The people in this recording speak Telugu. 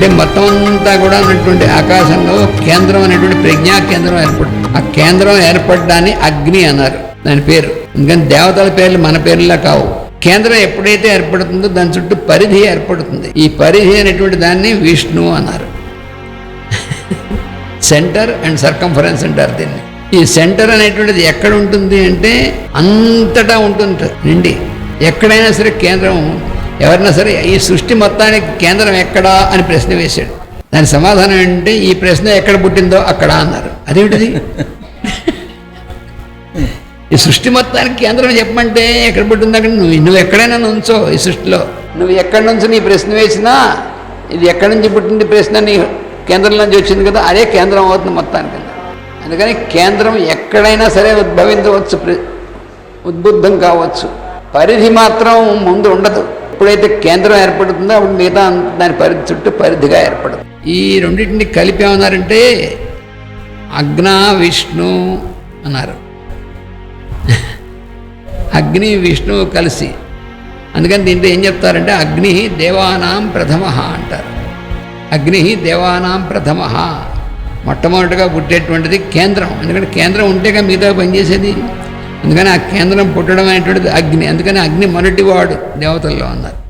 అంటే మొత్తం అంతా కూడా ఉన్నటువంటి ఆకాశంలో కేంద్రం అనేటువంటి ప్రజ్ఞా కేంద్రం ఏర్పడు ఆ కేంద్రం ఏర్పడడాన్ని అగ్ని అన్నారు. దాని పేరు. ఎందుకని దేవతల పేర్లు మన పేర్లా కావు. కేంద్రం ఎప్పుడైతే ఏర్పడుతుందో దాని చుట్టూ పరిధి ఏర్పడుతుంది. ఈ పరిధి అనేటువంటి దాన్ని విష్ణు అన్నారు. సెంటర్ అండ్ సర్కంఫరెన్స్ అంటారు దీన్ని. ఈ సెంటర్ అనేటువంటిది ఎక్కడ ఉంటుంది అంటే అంతటా ఉంటుంది. నిండి. ఎక్కడైనా సరే కేంద్రం ఎవరైనా సరే ఈ సృష్టి మొత్తానికి కేంద్రం ఎక్కడా అని ప్రశ్న వేశాడు. దాని సమాధానం ఏంటంటే ఈ ప్రశ్న ఎక్కడ పుట్టిందో అక్కడ అన్నారు. అదేమిటిది? ఈ సృష్టి మొత్తానికి కేంద్రం చెప్పమంటే ఎక్కడ పుట్టిందో అక్కడ నువ్వు నువ్వు ఎక్కడైనా నుంచో ఈ సృష్టిలో. నువ్వు ఎక్కడి నుంచి నీ ప్రశ్న వేసినా ఇది ఎక్కడి నుంచి పుట్టింది ప్రశ్న నీ కేంద్రం నుంచి వచ్చింది కదా అదే కేంద్రం అవుతుంది మొత్తానికి. అందుకని కేంద్రం ఎక్కడైనా సరే ఉద్భవించవచ్చు ప్ర- ఉద్బుద్ధం కావచ్చు. పరిధి మాత్రం ముందు ఉండదు. ఎప్పుడైతే కేంద్రం ఏర్పడుతుందో అప్పుడు మిగతా దాని పరిధి చుట్టూ పరిధిగా ఏర్పడుతుంది. ఈ రెండింటిని కలిపి ఏమన్నారంటే అగ్న విష్ణు అన్నారు. అగ్ని విష్ణు కలిసి. అందుకని దీంట్లో ఏం చెప్తారంటే అగ్ని దేవానాం ప్రథమ అంటారు. అగ్ని దేవానాం ప్రథమ. మొట్టమొదటిగా పుట్టేటువంటిది కేంద్రం. ఎందుకంటే కేంద్రం ఉంటేగా మిగతా పనిచేసేది అందుకని ఆ కేంద్రం పుట్టడం అనేటువంటిది అగ్ని. అందుకని అగ్ని మొదటివాడు దేవతల్లో ఉన్నారు.